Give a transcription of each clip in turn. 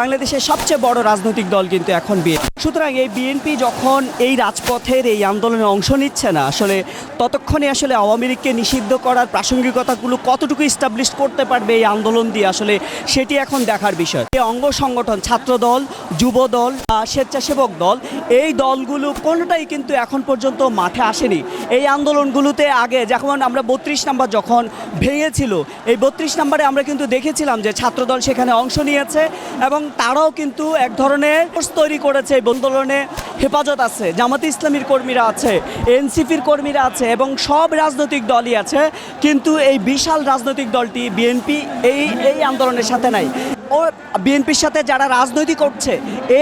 বাংলাদেশের সবচেয়ে বড় রাজনৈতিক দল কিন্তু এখন বিএনপি। সুতরাং এই বিএনপি যখন এই রাজপথের এই আন্দোলনে অংশ নিচ্ছে না, আসলে ততক্ষণে আসলে আওয়ামী লীগকে নিষিদ্ধ করার প্রাসঙ্গিকতাগুলো কতটুকু ইস্টাবলিশ করতে পারবে এই আন্দোলন দিয়ে আসলে সেটি এখন দেখার বিষয়। এই অঙ্গ সংগঠন ছাত্রদল যুব দল স্বেচ্ছাসেবক দল, এই দলগুলো কোনোটাই কিন্তু এখন পর্যন্ত মাঠে আসেনি। এই আন্দোলনগুলোতে আগে যখন আমরা বত্রিশ নাম্বার যখন ভেঙেছিল, এই বত্রিশ নাম্বারে আমরা কিন্তু দেখেছিলাম যে ছাত্রদল সেখানে অংশ নিয়েছে এবং তারাও কিন্তু এক ধরনের তৈরি করেছে এই আন্দোলনে হেফাজত আছে। জামাতে ইসলামীর কর্মীরা আছে, এনসিপির কর্মীরা আছে এবং সব রাজনৈতিক দলই আছে, কিন্তু এই বিশাল রাজনৈতিক দলটি বিএনপি এই এই আন্দোলনের সাথে নাই। ও বিএনপির সাথে যারা রাজনৈতিক করছে,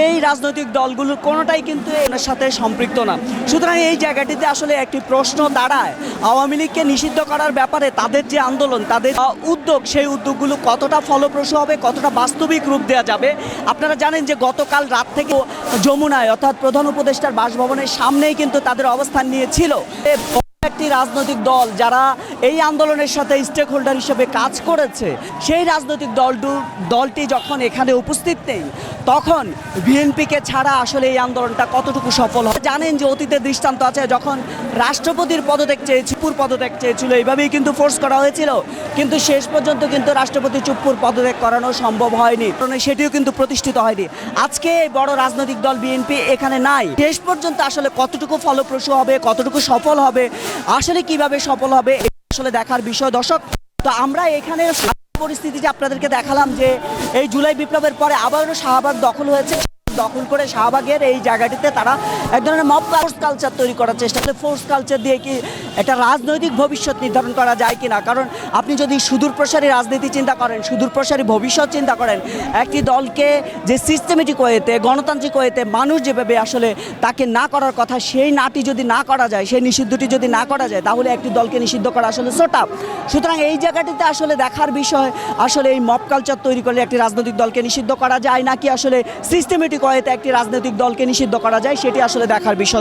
এই রাজনৈতিক দলগুলোর কোনোটাই কিন্তু এর সাথে সম্পৃক্ত না। সুতরাং এই জায়গাটিতে আসলে একটি প্রশ্ন দাঁড়ায়। আওয়ামী লীগকে নিষিদ্ধ করার ব্যাপারে তাদের যে আন্দোলন, তাদের উদ্যোগ, সেই উদ্যোগগুলো কতটা ফলপ্রসূ হবে, কতটা বাস্তবিক রূপ দেওয়া যাবে, আপনারা জানেন যে গতকাল রাত থেকে যমুনায় অর্থাৎ প্রধান উপদেষ্টার বাসভবনের সামনেই কিন্তু তাদের অবস্থান নিয়েছিল। একটি রাজনৈতিক দল যারা এই আন্দোলনের সাথে স্টেক হোল্ডার হিসেবে কাজ করেছে, সেই রাজনৈতিক দলটু, দলটি যখন এখানে উপস্থিত নেই, তখন বিএনপিকে ছাড়া আসলে এই আন্দোলনটা কতটুকু সফল হয়? জানেন যে অতীতের দৃষ্টান্ত আছে, যখন রাষ্ট্রপতির পদত্যাগ চুপুর পদত্যাগ চেয়েছিল, এইভাবেই কিন্তু ফোর্স করা হয়েছিল। কিন্তু শেষ পর্যন্ত কিন্তু রাষ্ট্রপতি চুপ্পুর পদত্যাগ করানো সম্ভব হয়নি। সেটিও কিন্তু প্রতিষ্ঠিত হয়নি। আজকে বড় রাজনৈতিক দল বিএনপি এখানে নাই। শেষ পর্যন্ত আসলে কতটুকু ফলপ্রসূ হবে, কতটুকু সফল হবে আসলে কীভাবে সফল হবে আসলে দেখার বিষয়। দর্শক, তো আমরা এখানে পরিস্থিতি যে আপনাদেরকে দেখালাম যে এই জুলাই বিপ্লবের পরে আবারও শাহবাগ দখল হয়েছে। দখল করে শাহবাগের এই জায়গাটিতে তারা এক ধরনের মব ফোর্স কালচার তৈরি করার চেষ্টা করে। ফোর্স কালচার দিয়ে কি একটা রাজনৈতিক ভবিষ্যৎ নির্ধারণ করা যায় কিনা? কারণ আপনি যদি সুদূর প্রসারী রাজনীতি চিন্তা করেন, সুদূর প্রসারী ভবিষ্যৎ চিন্তা করেন, একটি দলকে যে সিস্টেমেটিক ওয়েতে গণতান্ত্রিক ওয়েতে মানুষ যেভাবে আসলে তাকে না করার কথা, সেই নাটি যদি না করা যায়, সেই নিষিদ্ধটি যদি না করা যায়, তাহলে একটি দলকে নিষিদ্ধ করা আসলে সোটাপ সুতরাং এই জায়গাটিতে আসলে দেখার বিষয়, আসলে এই মব কালচার তৈরি করলে একটি রাজনৈতিক দলকে নিষিদ্ধ করা যায় নাকি আসলে সিস্টেমেটিক ওয়েতে একটি রাজনৈতিক দলকে নিষিদ্ধ করা যায় সেটি আসলে দেখার বিষয়।